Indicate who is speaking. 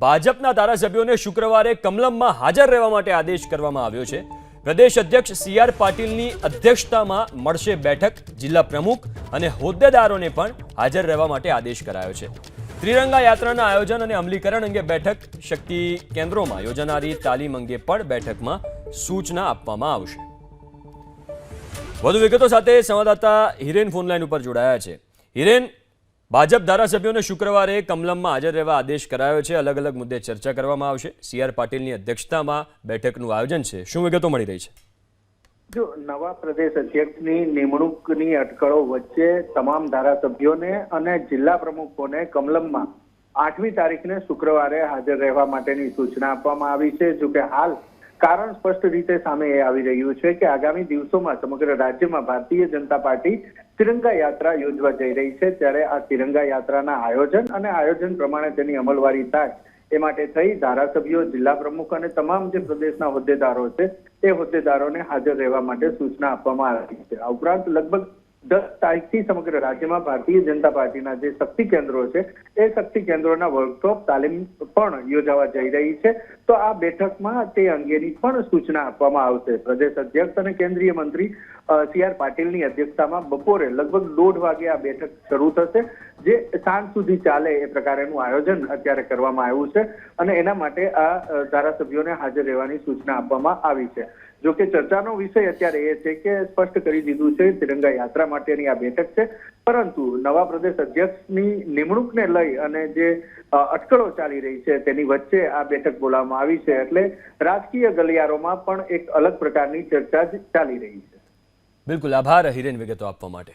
Speaker 1: ભાજપના ધારાસભ્યોને શુક્રવારે કમલમમાં હાજર રહેવા માટે આદેશ કરવામાં આવ્યો છે. પ્રદેશ અધ્યક્ષ સી આર પાટીલની અધ્યક્ષતામાં મળશે બેઠક, જિલ્લા પ્રમુખ અને હોદ્દેદારોને પણ હાજર રહેવા માટે આદેશ કરાયો છે. ત્રિરંગા યાત્રાના આયોજન અને અમલીકરણ અંગે બેઠક, શક્તિ કેન્દ્રોમાં યોજાનારી તાલીમ અંગે પણ બેઠકમાં સૂચના આપવામાં આવશે. વધુ વિગતો સાથે સંવાદદાતા હિરેન ફોનલાઈન ઉપર જોડાયા છે. હિરેન ભાજપ ધારાસભ્યોને શુક્રવારે કમલમમાં હાજર રહેવા આદેશ કરાયો છે. અલગ અલગ મુદ્દે ચર્ચા કરવામાં આવશે. સી આર પાટીલની અધ્યક્ષતામાં બેઠકનું આયોજન છે. શું વિગતો મળી રહી છે?
Speaker 2: જો નવા પ્રદેશ અધ્યક્ષની નિમણૂકની અટકળો વચ્ચે તમામ ધારાસભ્યોને અને જિલ્લા પ્રમુખોને કમલમમાં આઠમી તારીખને શુક્રવારે હાજર રહેવા માટેની સૂચના આપવામાં આવી છે. જોકે હાલ કારણ સ્પષ્ટ રીતે સામે આવી રહ્યું છે કે આગામી દિવસોમાં સમગ્ર રાજ્યમાં ભારતીય જનતા પાર્ટી તિરંગા યાત્રા યોજવા જઈ રહી છે. ત્યારે આ તિરંગા યાત્રાના આયોજન અને આયોજન પ્રમાણે તેની અમલવારી થાય એ માટે થઈ ધારાસભ્યો, જિલ્લા પ્રમુખ અને તમામ જે પ્રદેશના હોદ્દેદારો છે, તે હોદ્દેદારોને હાજર રહેવા માટે સૂચના આપવામાં આવી છે. આ ઉપરાંત લગભગ દસ તારીખથી સમગ્ર રાજ્યમાં ભારતીય જનતા પાર્ટીના જે શક્તિ કેન્દ્રો છે, એ શક્તિ કેન્દ્રોના વર્કશોપ, તાલીમ પણ યોજાવા જઈ રહી છે. તો આ બેઠકમાં તે અંગેની પણ સૂચના આપવામાં આવશે. પ્રદેશ અધ્યક્ષ અને કેન્દ્રીય મંત્રી સી આર પાટીલની અધ્યક્ષતામાં બપોરે લગભગ દોઢ વાગે આ બેઠક શરૂ થશે, જે સાંજ સુધી ચાલે એ પ્રકારેનું આયોજન અત્યારે કરવામાં આવ્યું છે અને એના માટે આ ધારાસભ્યોને હાજર રહેવાની સૂચના આપવામાં આવી છે. જો કે ચર્ચાનો વિષય અત્યારે એ છે કે સ્પષ્ટ કરી દીધું છે, તિરંગા યાત્રા માટેની આ બેઠક છે. પરંતુ નવા પ્રદેશ અધ્યક્ષની નિમણૂકને લઈ અને જે અટકળો ચાલી રહી છે તેની વચ્ચે આ બેઠક બોલાવવામાં આવી છે એટલે રાજકીય ગલિયારોમાં પણ એક અલગ પ્રકારની ચર્ચા ચાલી રહી છે.
Speaker 1: બિલકુલ. આભાર, હિરેન વિગતો આપવા માટે.